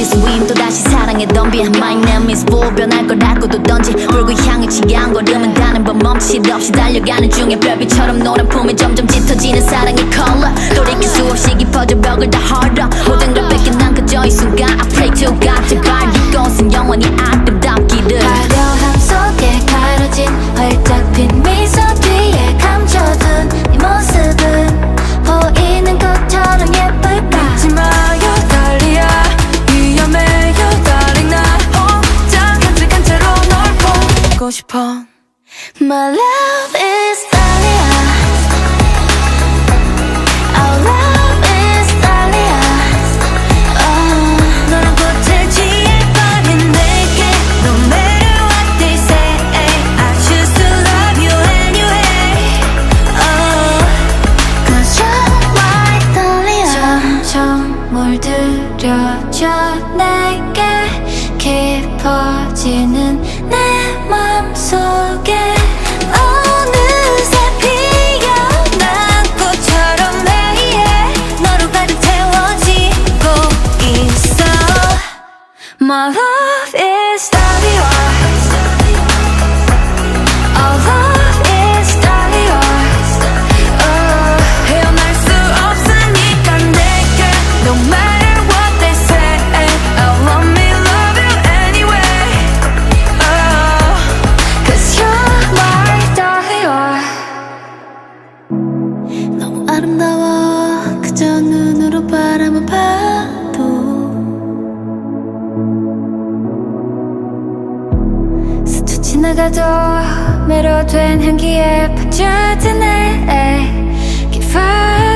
Win 또다시 사랑에 덤비 My name is bull 변할 거라고 도 던지 불구 향해 취한 걸음은 가는 법 멈칫 없이 달려가는 중에 별빛처럼 노란 품이 점점 짙어지는 사랑의 컬러. 돌이킬 수 없이 깊어져 벽을 다 헐어. 모든 걸 뺏긴 난 그저 이 순간 I pray to God 제발 이곳은 영원히 아 Oh, Oh, 내게 깊어지는 내 my life 가도 매료된 향기에 빠져드네. Give up